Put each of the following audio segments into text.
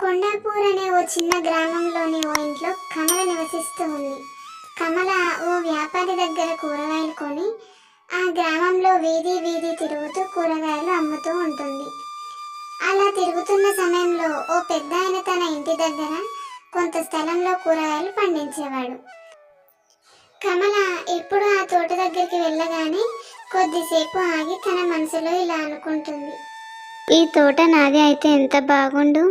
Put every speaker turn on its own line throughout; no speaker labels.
కొండాపూర్ అనే ఓ చిన్న గ్రామంలోని ఓ ఇంట్లో కమల నివసిస్తూ ఉంది. కమల ఓ వ్యాపారి దగ్గర కూరగాయలు కొని ఆ గ్రామంలో వీధి వీధి తిరుగుతూ కూరగాయలు అమ్ముతూ ఉంటుంది. అలా తిరుగుతున్న సమయంలో ఓ పెద్ద ఆయన తన ఇంటి దగ్గర కొంత స్థలంలో కూరగాయలు పండించేవాడు. కమల ఎప్పుడు ఆ తోట దగ్గరికి వెళ్ళగానే కొద్దిసేపు ఆగి తన మనసులో ఇలా అనుకుంటుంది. ఈ తోట నాది అయితే ఎంత బాగుండు.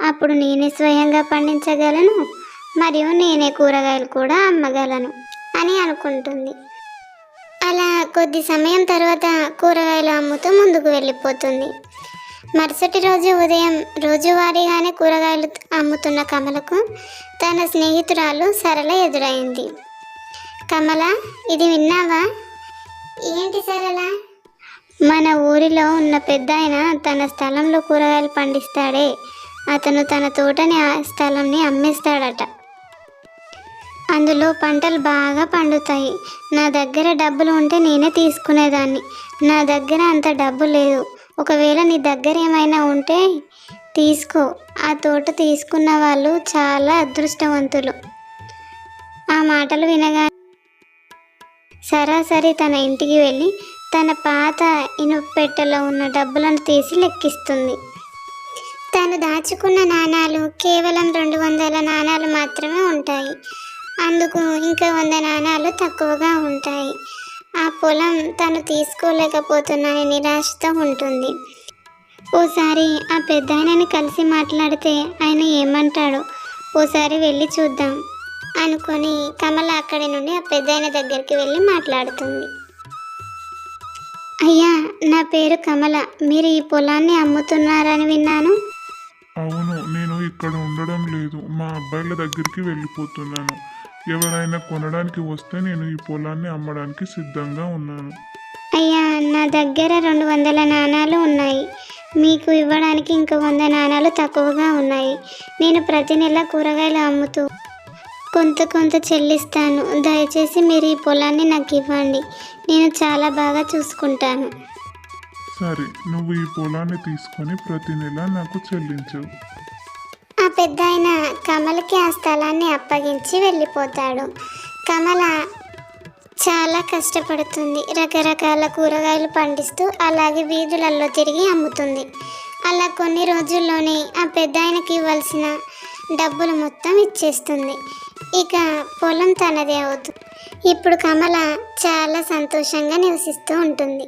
అప్పుడు నేనే స్వయంగా పండించగలను మరియు నేనే కూరగాయలు కూడా అమ్మగలను అని అనుకుంటుంది. అలా కొద్ది సమయం తర్వాత కూరగాయలు అమ్ముతూ ముందుకు వెళ్ళిపోతుంది. మరుసటి రోజు ఉదయం రోజువారీగానే కూరగాయలు అమ్ముతున్న కమలకు తన స్నేహితురాలు సరళ ఎదురైంది. కమల ఇది విన్నావా? ఏంటి సరళ? మన ఊరిలో ఉన్న పెద్ద తన స్థలంలో కూరగాయలు పండిస్తాడే. అతను తన తోటని ఆ స్థలంని అమ్మేస్తాడట. అందులో పంటలు బాగా పండుతాయి. నా దగ్గర డబ్బులు ఉంటే నేనే తీసుకునేదాన్ని. నా దగ్గర అంత డబ్బు లేదు. ఒకవేళ నీ దగ్గర ఏమైనా ఉంటే తీసుకో. ఆ తోట తీసుకున్న వాళ్ళు చాలా అదృష్టవంతులు. ఆ మాటలు వినగా సరాసరి తన ఇంటికి వెళ్ళి తన పాత ఇనుపెట్టెలో ఉన్న డబ్బులను తీసి లెక్కిస్తుంది. తను దాచుకున్న నాణాలు కేవలం రెండు వందల నాణాలు మాత్రమే ఉంటాయి. అందుకు ఇంకా వంద నాణాలు తక్కువగా ఉంటాయి. ఆ పొలం తను తీసుకోలేకపోతున్నానని నిరాశతో ఉంటుంది. ఓసారి ఆ పెద్ద ఆయనని కలిసి మాట్లాడితే ఆయన ఏమంటాడు ఓసారి వెళ్ళి చూద్దాం అనుకొని కమల అక్కడి నుండి ఆ పెద్ద ఆయన దగ్గరికి వెళ్ళి మాట్లాడుతుంది. అయ్యా నా పేరు కమల. మీరు ఈ పొలాన్ని అమ్ముతున్నారని విన్నాను.
అవును నేను ఇక్కడ ఉండడం లేదు. మా అబ్బాయిల దగ్గరికి వెళ్ళిపోతున్నాను. ఎవరైనా కొనడానికి వస్తే నేను ఈ పొలాన్ని అమ్మడానికి సిద్ధంగా ఉన్నాను.
అయ్యా నా దగ్గర రెండు వందల నాణాలు ఉన్నాయి. మీకు ఇవ్వడానికి ఇంకో వంద నాణాలు తక్కువగా ఉన్నాయి. నేను ప్రతి నెల కూరగాయలు అమ్ముతూ కొంత కొంత చెల్లిస్తాను. దయచేసి మీరు ఈ పొలాన్ని నాకు ఇవ్వండి. నేను చాలా బాగా చూసుకుంటాను.
సరే నువ్వు ఈ పొలాన్ని తీసుకొని ప్రతి నెల నాకు చెల్లించు.
ఆ పెద్ద ఆయన కమలకి ఆ స్థలాన్ని అప్పగించి వెళ్ళిపోతాడు. కమల చాలా కష్టపడుతుంది. రకరకాల కూరగాయలు పండిస్తూ అలాగే వీధులలో తిరిగి అమ్ముతుంది. అలా కొన్ని రోజుల్లోనే ఆ పెద్ద ఆయనకి ఇవ్వాల్సిన డబ్బులు మొత్తం ఇచ్చేస్తుంది. ఇక పొలం తనదే అవుతుంది ఇప్పుడు కమల చాలా సంతోషంగా నివసిస్తూ ఉంటుంది.